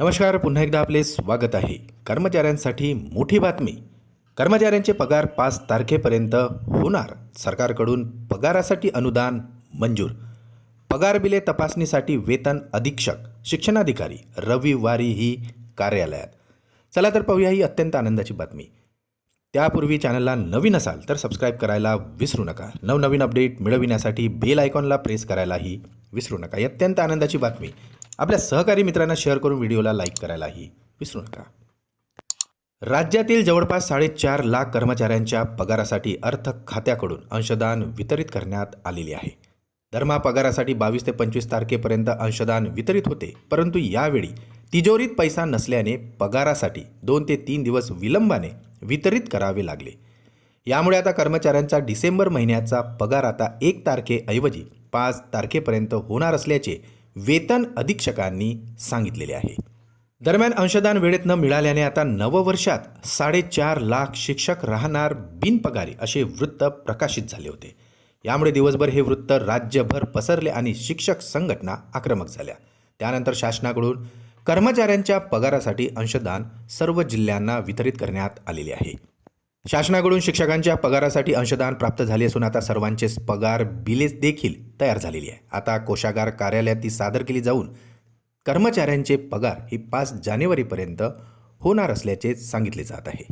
नमस्कार पुन्हा एकदा आपले स्वागत आहे. कर्मचाऱ्यांसाठी मोठी बातमी. कर्मचाऱ्यांचे पगार पाच तारखेपर्यंत होणार. सरकारकडून पगारासाठी अनुदान मंजूर. पगार बिले तपासणीसाठी वेतन अधीक्षक शिक्षणाधिकारी रविवारी ही कार्यालयात. चला तर पाहूया ही अत्यंत आनंदाची बातमी. त्यापूर्वी चॅनलला नवीन असाल तर सबस्क्राईब करायला विसरू नका. नवनवीन अपडेट मिळविण्यासाठी बेल आयकॉनला प्रेस करायलाही विसरू नका. ही अत्यंत आनंदाची बातमी. आपल्या सहकारी मित्रांना शेअर करून व्हिडिओला लाईक करायलाही विसरू नका. राज्यातील जवळपास साडेचार लाख कर्मचाऱ्यांच्या पगारासाठी अर्थ खात्याकडून अंशदान वितरित करण्यात आलेले आहे. दरमहा पगारासाठी बावीस ते पंचवीस तारखेपर्यंत अंशदान वितरित होते परंतु यावेळी तिजोरीत पैसा नसल्याने पगारासाठी दोन ते तीन दिवस विलंबाने वितरित करावे लागले. यामुळे आता कर्मचाऱ्यांचा डिसेंबर महिन्याचा पगार आता एक तारखेऐवजी पाच तारखेपर्यंत होणार असल्याचे वेतन अधीक्षकांनी सांगितलेले आहे. दरम्यान अंशदान वेळेत न मिळाल्याने आता नववर्षात साडेचार लाख शिक्षक राहणार बिनपगारी असे वृत्त प्रकाशित झाले होते. यामुळे दिवसभर हे वृत्त राज्यभर पसरले आणि शिक्षक संघटना आक्रमक झाल्या. त्यानंतर शासनाकडून कर्मचाऱ्यांच्या पगारासाठी अंशदान सर्व जिल्ह्यांना वितरित करण्यात आलेले आहे. शासनाकडून शिक्षकांच्या पगारासाठी अंशदान प्राप्त झाले असून आता सर्वांचेच पगार बिले देखील तयार झालेली आहे. आता कोशागार कार्यालयात ती सादर केली जाऊन कर्मचाऱ्यांचे पगार ही पाच जानेवारीपर्यंत होणार असल्याचे सांगितले जात आहे.